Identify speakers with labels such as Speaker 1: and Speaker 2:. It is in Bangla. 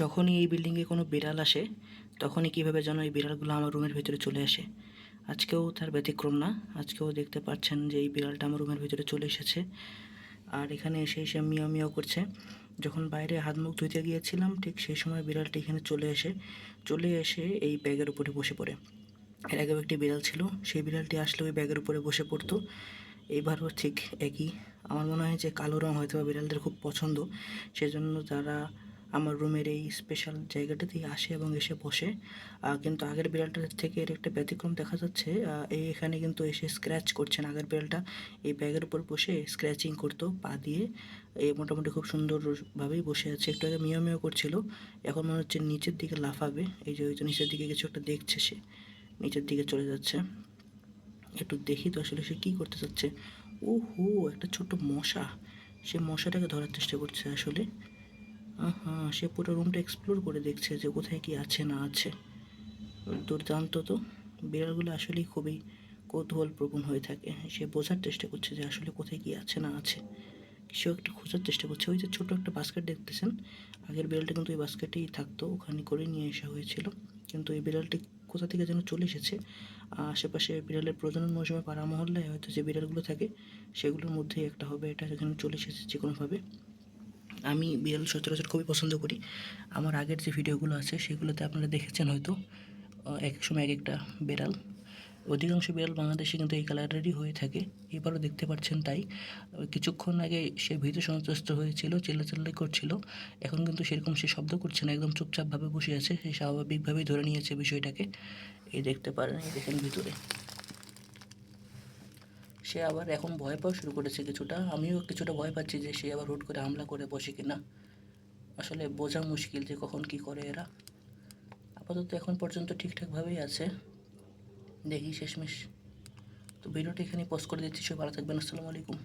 Speaker 1: যখনই এই বিল্ডিংয়ে কোনো বিড়াল আসে, তখনই কীভাবে যেন এই বিড়ালগুলো আমার রুমের ভিতরে চলে আসে। আজকেও তার ব্যতিক্রম না, আজকেও দেখতে পাচ্ছেন যে এই বিড়ালটা আমার রুমের ভিতরে চলে এসেছে। আর এখানে এসে এসে মিয়াও মিয়াও করছে। যখন বাইরে হাত মুখ ধুইতে গিয়েছিলাম, ঠিক সেই সময় বিড়ালটি এখানে চলে এসে চলে এসে এই ব্যাগের উপরে বসে পড়ে। এর আগেও একটি বিড়াল ছিল, সেই বিড়ালটি আসলে ওই ব্যাগের উপরে বসে পড়তো। এইবারও ঠিক একই। আমার মনে হয় যে কালো রং হয়তো বিড়ালদের খুব পছন্দ, সেজন্য তারা আমার রুমের এই স্পেশাল জায়গাটাতেই আসে এবং এসে বসে। কিন্তু আগের বিড়ালটার থেকে এর একটা ব্যতিক্রম দেখা যাচ্ছে। এই এখানে কিন্তু এসে স্ক্র্যাচ করছেন আগের বিড়ালটা। এই ব্যাগের উপর বসে স্ক্র্যাচিং করতো পা দিয়ে। এই মোটামুটি খুব সুন্দরভাবেই বসে আছে। একটু আগে মিয়াও মিয়াও করছিল। এখন মনে হচ্ছে নিচের দিকে লাফাবে। এই যে ওই নিচের দিকে কিছু একটা দেখছে সে। নিচের দিকে চলে যাচ্ছে। একটু দেখি তো আসলে সে কী করতে চাচ্ছে। ও হো একটা ছোট্ট মশা। সে মশাটাকে ধরার চেষ্টা করছে আসলে। হ্যাঁ সে পুরো রুমটা এক্সপ্লোর করে দেখছে যে কোথায় কি আছে, না আছে। দুর্দান্ত তো। বিড়ালগুলো আসলেই খুবই কৌতূহলপ্রবণ হয়ে থাকে। সে বোঝার চেষ্টা করছে যে আসলে কোথায় কি আছে, না আছে। সেও একটা খোঁজার চেষ্টা করছে। ওই যে ছোট একটা বাস্কেট দেখতেছেন? আগের বিড়ালটা কিন্তু ওই বাস্কেটেই থাকতো, ওখানে করে নিয়ে আসা হয়েছিল। কিন্তু এই বিড়ালটি কোথা থেকে যেন চলে এসেছে? আশেপাশে বিড়ালের প্রজনন মৌসুমে পাড়া মহল্লায় হয়তো যে বিড়ালগুলো থাকে, সেগুলোর মধ্যেই একটা হবে। এটা সেখানে চলে এসেছে যে কোনোভাবে আমি বিড়াল সচরাচর খুবই পছন্দ করি। আমার আগের যে ভিডিওগুলো আছে, সেগুলোতে আপনারা দেখেছেন হয়তো। এক সময় এক একটা বিড়াল। অধিকাংশ বিড়াল বাংলাদেশে কিন্তু এই কালারেরই হয়ে থাকে। এবারও দেখতে পাচ্ছেন তাই। কিছুক্ষণ আগে সে ভীত সন্ত্রস্ত হয়েছিল চিল্লাচিল্লাই করছিল। এখন কিন্তু সেরকম সে শব্দ করছে না, একদম চুপচাপভাবে বসে আছে। সে স্বাভাবিকভাবেই ধরে নিয়েছে বিষয়টাকে। এই দেখতে পারেন, এই দেখেন ভিতরে। সে আবার এখন ভয় পাওয়া শুরু করেছে কিছুটা। আমিও কিছুটা ভয় পাচ্ছি যে সে আবার হুট করে হামলা করে বসে কিনা। আসলে বোঝা মুশকিল যে কখন কি করে এরা। আপাতত এখন পর্যন্ত ঠিকঠাকভাবেই আছে। দেখি শেষমেশ। তো ভিডিওটা এখানে পোস্ট করে দিচ্ছি। সবাই ভালো থাকবেন। আসসালামু আলাইকুম।